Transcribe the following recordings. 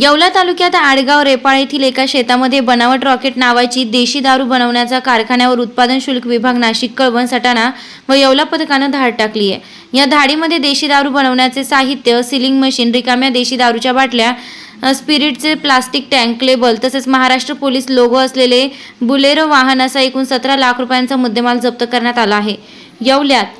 येवला तालुक्यात आडगाव रेपाळ येथील एका शेतामध्ये बनावट रॉकेट नावाची देशी दारू बनवण्याचा कारखान्यावर उत्पादन शुल्क विभाग नाशिक कळवण सटाणा व येवला पथकानं धाड टाकली आहे. या धाडीमध्ये देशी दारू बनवण्याचे साहित्य सिलिंग मशीन रिकाम्या देशी दारूच्या बाटल्या स्पिरिटचे प्लास्टिक टँक लेबल तसेच महाराष्ट्र पोलीस लोगो असलेले बुलेरो वाहन असा एकूण सतरा लाख रुपयांचा मुद्देमाल जप्त करण्यात आला आहे. येवल्यात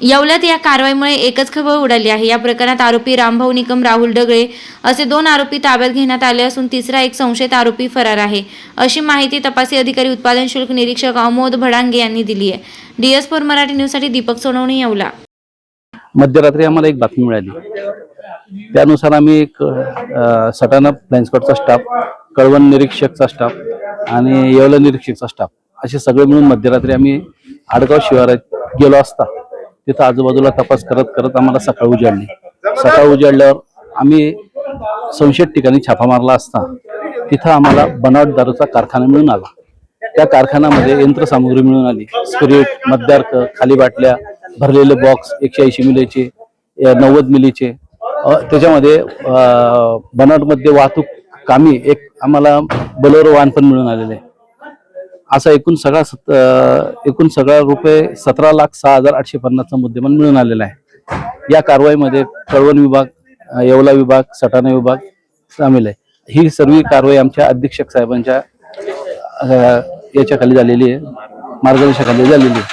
येवल्यात या कारवाईमुळे एकच खबर उडाली आहे. या प्रकरणात आरोपी रामभाऊ निकम राहुल डगळे असे दोन आरोपी ताब्यात घेण्यात आले असून तिसरा एक संशयित आरोपी फरार आहे. अशी माहिती तपासी अधिकारी उत्पादन शुल्क निरीक्षक अमोद भडांगे यांनी दिली आहे. डीएस फोर मराठी न्यूजसाठी दीपक सोनवणे येवला. मध्यरात्री आम्हाला एक बातमी मिळाली. त्यानुसार आम्ही एक अ, सटाणा स्टाफ कळवण निरीक्षकचा स्टाफ आणि येवला निरीक्षकचा स्टाफ असे सगळे मिळून मध्यरात्री आम्ही आडगाव शिवारात गेलो असता. तिथं आजूबाजूला तपास करत करत आम्हाला सकाळ उजाडली. सकाळ उजाडल्यावर आम्ही संशयित ठिकाणी छापा मारला असता तिथं आम्हाला बनावट दारूचा कारखाना मिळून आला. त्या कारखान्यामध्ये यंत्रसामुग्री मिळून आली. स्पिरिट मद्यार्क खाली बाटल्या भरलेले बॉक्स एकशे ऐंशी मिलीचे नव्वद मिलीचे. त्याच्यामध्ये बनावटमध्ये वाहतूक कामी एक आम्हाला बलोरो वाहन पण मिळून आलेले आहे. असा एकूण सगळा सत- एकूण सगळा रुपये सतरा लाख सहा हजार आठशे पन्नासचा मुद्देमाल मिळून आलेला आहे. या कारवाईमध्ये कळवण विभाग येवला विभाग सटाणा विभाग सामील आहे. ही सर्व कारवाई आमच्या अधीक्षक साहेबांच्या याच्याखाली झालेली आहे मार्गदर्शनाखाली झालेली आहे.